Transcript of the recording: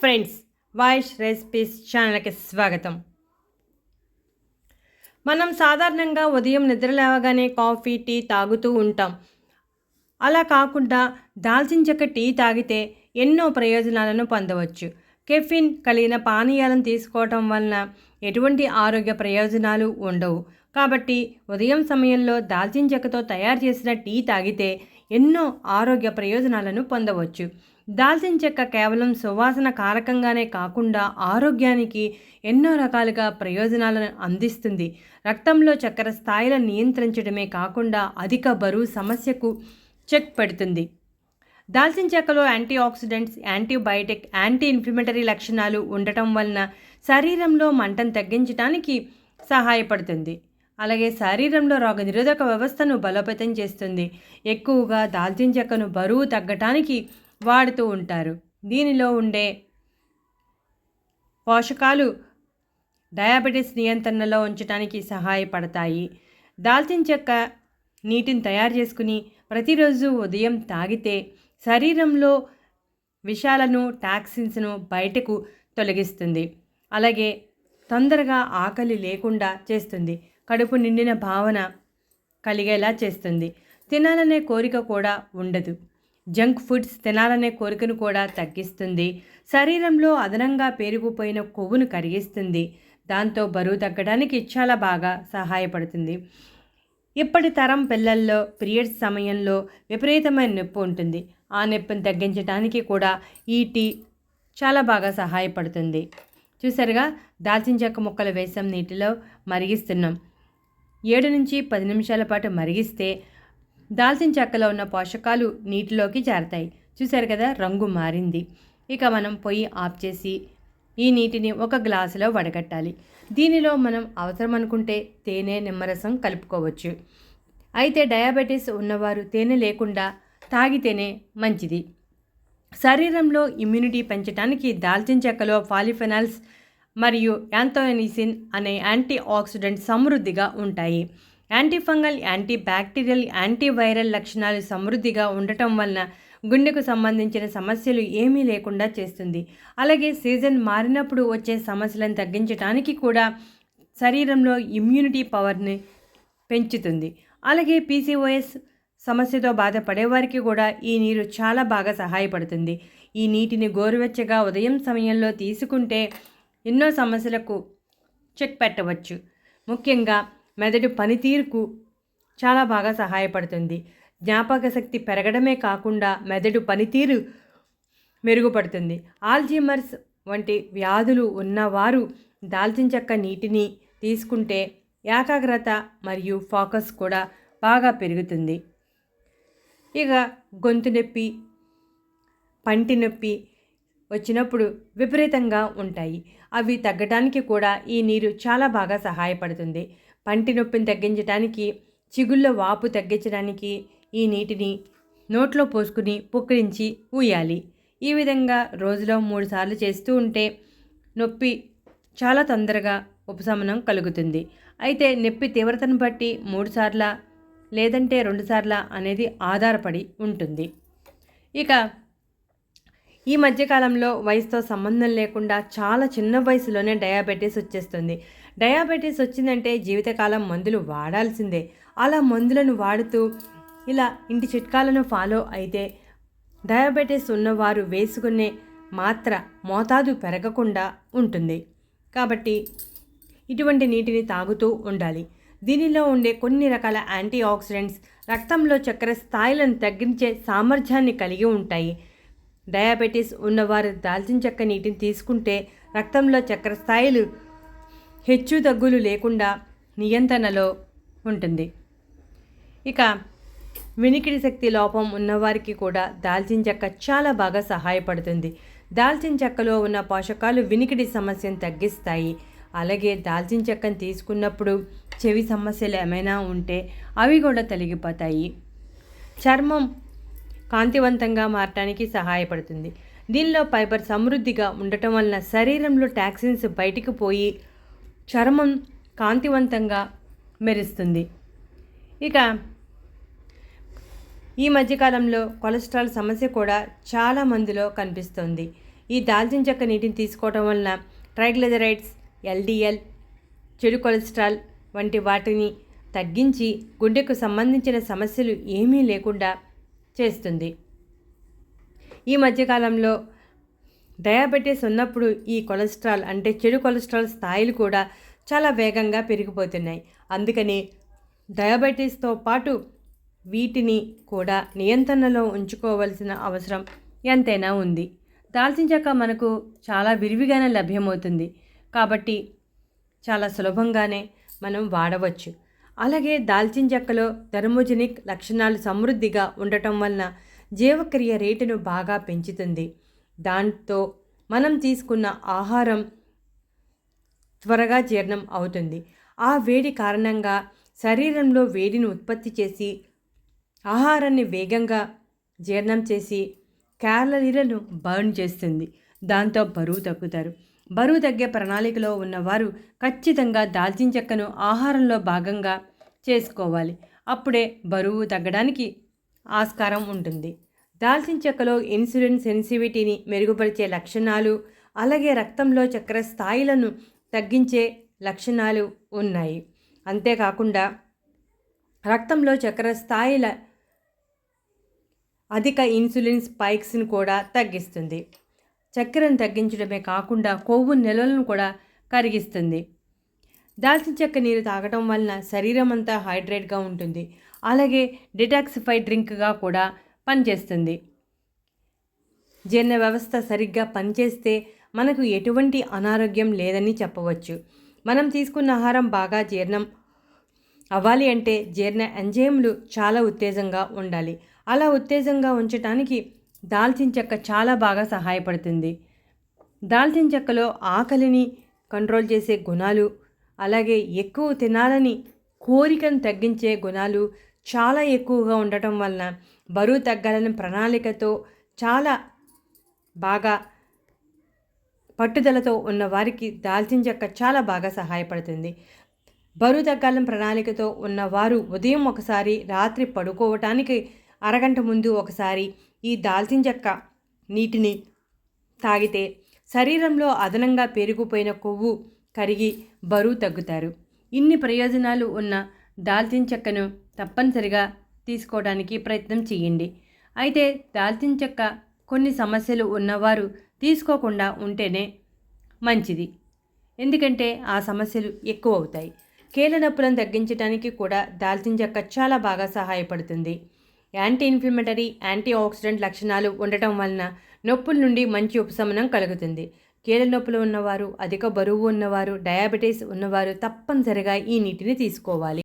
Friends voice recipes ఛానల్కి స్వాగతం. మనం సాధారణంగా ఉదయం నిద్ర లేవగానే కాఫీ టీ తాగుతూ ఉంటాం. అలా కాకుండా దాల్చిన చెక్క టీ తాగితే ఎన్నో ప్రయోజనాలను పొందవచ్చు. కెఫిన్ కలిగిన పానీయాలను తీసుకోవటం వలన ఎటువంటి ఆరోగ్య ప్రయోజనాలు ఉండవు. కాబట్టి ఉదయం సమయంలో దాల్చిన చెక్కతో తయారు చేసిన టీ తాగితే ఎన్నో ఆరోగ్య ప్రయోజనాలను పొందవచ్చు. దాల్చిన చెక్క కేవలం సువాసన కారకంగానే కాకుండా ఆరోగ్యానికి ఎన్నో రకాలుగా ప్రయోజనాలను అందిస్తుంది. రక్తంలో చక్కెర స్థాయిలను నియంత్రించడమే కాకుండా అధిక బరువు సమస్యకు చెక్ పెడుతుంది. దాల్చిన చెక్కలో anti oxidants antibiotic anti inflammatory లక్షణాలు ఉండటం వలన శరీరంలో మంటను తగ్గించడానికి సహాయపడుతుంది. అలాగే శరీరంలో రోగనిరోధక వ్యవస్థను బలోపేతం చేస్తుంది. ఎక్కువగా దాల్చిన చెక్కను బరువు తగ్గటానికి వాడుతూ ఉంటారు. దీనిలో ఉండే పోషకాలు డయాబెటీస్ నియంత్రణలో ఉంచడానికి సహాయపడతాయి. దాల్చిన చెక్క నీటిని తయారు చేసుకుని ప్రతిరోజు ఉదయం తాగితే శరీరంలో విషాలను టాక్సిన్స్ను బయటకు తొలగిస్తుంది. అలాగే తొందరగా ఆకలి లేకుండా చేస్తుంది. కడుపు నిండిన భావన కలిగేలా చేస్తుంది. తినాలనే కోరిక కూడా ఉండదు. జంక్ ఫుడ్స్ తినాలనే కోరికను కూడా తగ్గిస్తుంది. శరీరంలో అదనంగా పేరుకుపోయిన కొవ్వును కరిగిస్తుంది. దాంతో బరువు తగ్గడానికి చాలా బాగా సహాయపడుతుంది. ఇప్పటి తరం పిల్లల్లో పీరియడ్స్ సమయంలో విపరీతమైన నొప్పి ఉంటుంది. ఆ నొప్పిని తగ్గించడానికి కూడా ఈ టీ చాలా బాగా సహాయపడుతుంది. చూసారుగా దాల్చిన చెక్క ముక్కలు వేసాం నీటిలో మరిగిస్తున్నాం. ఏడు నుంచి పది నిమిషాల పాటు మరిగిస్తే దాల్చిన చెక్కలో ఉన్న పోషకాలు నీటిలోకి చేరతాయి చూశారు కదా రంగు మారింది. ఇక మనం పొయ్యి ఆఫ్ చేసి ఈ నీటిని ఒక గ్లాసులో వడగట్టాలి. దీనిలో మనం అవసరం అనుకుంటే తేనె నిమ్మరసం కలుపుకోవచ్చు. అయితే డయాబెటీస్ ఉన్నవారు తేనె లేకుండా తాగితేనే మంచిది. శరీరంలో ఇమ్యూనిటీ పెంచడానికి దాల్చిన చెక్కలో పాలిఫెనాల్స్ మరియు యాంథోనిసిన్ అనే యాంటీ ఆక్సిడెంట్ సమృద్ధిగా ఉంటాయి. యాంటీఫంగల్ యాంటీ బ్యాక్టీరియల్ యాంటీవైరల్ లక్షణాలు సమృద్ధిగా ఉండటం వలన గుండెకు సంబంధించిన సమస్యలు ఏమీ లేకుండా చేస్తుంది. అలాగే సీజన్ మారినప్పుడు వచ్చే సమస్యలను తగ్గించడానికి కూడా శరీరంలో ఇమ్యూనిటీ పవర్ని పెంచుతుంది. అలాగే పీసీఓఎస్ సమస్యతో బాధపడే వారికి కూడా ఈ నీరు చాలా బాగా సహాయపడుతుంది. ఈ నీటిని గోరువెచ్చగా ఉదయం సమయంలో తీసుకుంటే ఎన్నో సమస్యలకు చెక్ పెట్టవచ్చు. ముఖ్యంగా మెదడు పనితీరుకు చాలా బాగా సహాయపడుతుంది. జ్ఞాపక శక్తి పెరగడమే కాకుండా మెదడు పనితీరు మెరుగుపడుతుంది. ఆల్జీమర్స్ వంటి వ్యాధులు ఉన్నవారు దాల్చిన చెక్క నీటిని తీసుకుంటే ఏకాగ్రత మరియు ఫోకస్ కూడా బాగా పెరుగుతుంది. ఇక గొంతు నొప్పి పంటి నొప్పి వచ్చినప్పుడు విపరీతంగా ఉంటాయి. అవి తగ్గడానికి కూడా ఈ నీరు చాలా బాగా సహాయపడుతుంది. పంటి నొప్పిని తగ్గించడానికి చిగుళ్ళ వాపు తగ్గించడానికి ఈ నీటిని నోట్లో పోసుకుని పుక్కిరించి ఊయాలి. ఈ విధంగా రోజులో మూడుసార్లు చేస్తూ ఉంటే నొప్పి చాలా తొందరగా ఉపశమనం కలుగుతుంది. అయితే నొప్పి తీవ్రతను బట్టి మూడుసార్ల లేదంటే రెండుసార్ల అనేది ఆధారపడి ఉంటుంది. ఇక ఈ మధ్యకాలంలో వయసుతో సంబంధం లేకుండా చాలా చిన్న వయసులోనే డయాబెటీస్ వచ్చేస్తుంది. డయాబెటీస్ వచ్చిందంటే జీవితకాలం మందులు వాడాల్సిందే. అలా మందులను వాడుతూ ఇలా ఇంటి చిట్కాలను ఫాలో అయితే డయాబెటీస్ ఉన్నవారు వేసుకునే మాత్ర మోతాదు పెరగకుండా ఉంటుంది. కాబట్టి ఇటువంటి నీటిని తాగుతూ ఉండాలి. దీనిలో ఉండే కొన్ని రకాల యాంటీ ఆక్సిడెంట్స్ రక్తంలో చక్కెర స్థాయిలను తగ్గించే సామర్థ్యాన్ని కలిగి ఉంటాయి. డయాబెటీస్ ఉన్నవారు దాల్చిన చెక్క నీటిని తీసుకుంటే రక్తంలో చక్కెర స్థాయిలు హెచ్చు తగ్గులు లేకుండా నియంత్రణలో ఉంటుంది. ఇక వినికిడి శక్తి లోపం ఉన్నవారికి కూడా దాల్చిన చెక్క చాలా బాగా సహాయపడుతుంది. దాల్చిన చెక్కలో ఉన్న పోషకాలు వినికిడి సమస్యను తగ్గిస్తాయి. అలాగే దాల్చిన చెక్కను తీసుకున్నప్పుడు చెవి సమస్యలు ఏమైనా ఉంటే అవి కూడా తొలగిపోతాయి. చర్మం కాంతివంతంగా మారటానికి సహాయపడుతుంది. దీనిలో ఫైబర్ సమృద్ధిగా ఉండటం వలన శరీరంలో టాక్సిన్స్ బయటికి పోయి చర్మం కాంతివంతంగా మెరుస్తుంది. ఇక ఈ మధ్యకాలంలో కొలెస్ట్రాల్ సమస్య కూడా చాలా మందిలో కనిపిస్తుంది. ఈ దాల్చిన చెక్క నీటిని తీసుకోవడం వలన ట్రైగ్లెజరైడ్స్ ఎల్డిఎల్ చెడు కొలెస్ట్రాల్ వంటి వాటిని తగ్గించి గుండెకు సంబంధించిన సమస్యలు ఏమీ లేకుండా చేస్తుంది. ఈ మధ్యకాలంలో డయాబెటీస్ ఉన్నప్పుడు ఈ కొలెస్ట్రాల్ అంటే చెడు కొలెస్ట్రాల్ స్థాయిలు కూడా చాలా వేగంగా పెరిగిపోతున్నాయి. అందుకని డయాబెటీస్తో పాటు వీటిని కూడా నియంత్రణలో ఉంచుకోవాల్సిన అవసరం ఎంతైనా ఉంది. దాల్చిన చెక్క మనకు చాలా విరివిగానే లభ్యమవుతుంది. కాబట్టి చాలా సులభంగానే మనం వాడవచ్చు. అలాగే దాల్చిన చెక్కలో థర్మోజెనిక్ లక్షణాలు సమృద్ధిగా ఉండటం వలన జీవక్రియ రేటును బాగా పెంచుతుంది. దాంతో మనం తీసుకున్న ఆహారం త్వరగా జీర్ణం అవుతుంది. ఆ వేడి కారణంగా శరీరంలో వేడిని ఉత్పత్తి చేసి ఆహారాన్ని వేగంగా జీర్ణం చేసి క్యాలరీలను బర్న్ చేస్తుంది. దాంతో బరువు తగ్గుతారు. బరువు తగ్గే ప్రణాళికలో ఉన్నవారు ఖచ్చితంగా దాల్చిన చెక్కను ఆహారంలో భాగంగా చేసుకోవాలి. అప్పుడే బరువు తగ్గడానికి ఆస్కారం ఉంటుంది. దాల్చిన చెక్కలో ఇన్సులిన్ సెన్సిటివిటీని మెరుగుపరిచే లక్షణాలు అలాగే రక్తంలో చక్కెర స్థాయిలను తగ్గించే లక్షణాలు ఉన్నాయి. అంతేకాకుండా రక్తంలో చక్కెర స్థాయిల అధిక ఇన్సులిన్ స్పైక్స్ని కూడా తగ్గిస్తుంది. చక్కెరను తగ్గించడమే కాకుండా కొవ్వు నిల్వలను కూడా కరిగిస్తుంది. దాల్చిన చెక్క నీరు తాగటం వలన శరీరం అంతా హైడ్రేట్గా ఉంటుంది. అలాగే డిటాక్సిఫై డ్రింక్గా కూడా పనిచేస్తుంది. జీర్ణ వ్యవస్థ సరిగ్గా పనిచేస్తే మనకు ఎటువంటి అనారోగ్యం లేదని చెప్పవచ్చు. మనం తీసుకున్న ఆహారం బాగా జీర్ణం అవ్వాలి అంటే జీర్ణ ఎంజైమ్లు చాలా ఉత్తేజంగా ఉండాలి. అలా ఉత్తేజంగా ఉంచడానికి దాల్చిన చెక్క చాలా బాగా సహాయపడుతుంది. దాల్చిన చెక్కలో ఆకలిని కంట్రోల్ చేసే గుణాలు అలాగే ఎక్కువ తినాలని కోరికను తగ్గించే గుణాలు చాలా ఎక్కువగా ఉండటం వలన బరువు తగ్గాలని ప్రణాళికతో చాలా బాగా పట్టుదలతో ఉన్న వారికి దాల్చిన చెక్క చాలా బాగా సహాయపడుతుంది. బరువు తగ్గాలని ప్రణాళికతో ఉన్నవారు ఉదయం ఒకసారి రాత్రి పడుకోవటానికి అరగంట ముందు ఒకసారి ఈ దాల్చిన చెక్క నీటిని తాగితే శరీరంలో అదనంగా పెరిగిపోయిన కొవ్వు కరిగి బరువు తగ్గుతారు. ఇన్ని ప్రయోజనాలు ఉన్న దాల్చిన చెక్కను తప్పనిసరిగా తీసుకోవడానికి ప్రయత్నం చేయండి. అయితే దాల్చిన చెక్క కొన్ని సమస్యలు ఉన్నవారు తీసుకోకుండా ఉంటేనే మంచిది. ఎందుకంటే ఆ సమస్యలు ఎక్కువ అవుతాయి. కీళ్ళ నొప్పులను తగ్గించడానికి కూడా దాల్చిన చెక్క చాలా బాగా సహాయపడుతుంది. యాంటీ ఇన్ఫ్లమేటరీ యాంటీ ఆక్సిడెంట్ లక్షణాలు ఉండటం వలన నొప్పుల నుండి మంచి ఉపశమనం కలుగుతుంది. కీళ్ళ నొప్పులు ఉన్నవారు అధిక బరువు ఉన్నవారు డయాబెటీస్ ఉన్నవారు తప్పనిసరిగా ఈ నీటిని తీసుకోవాలి.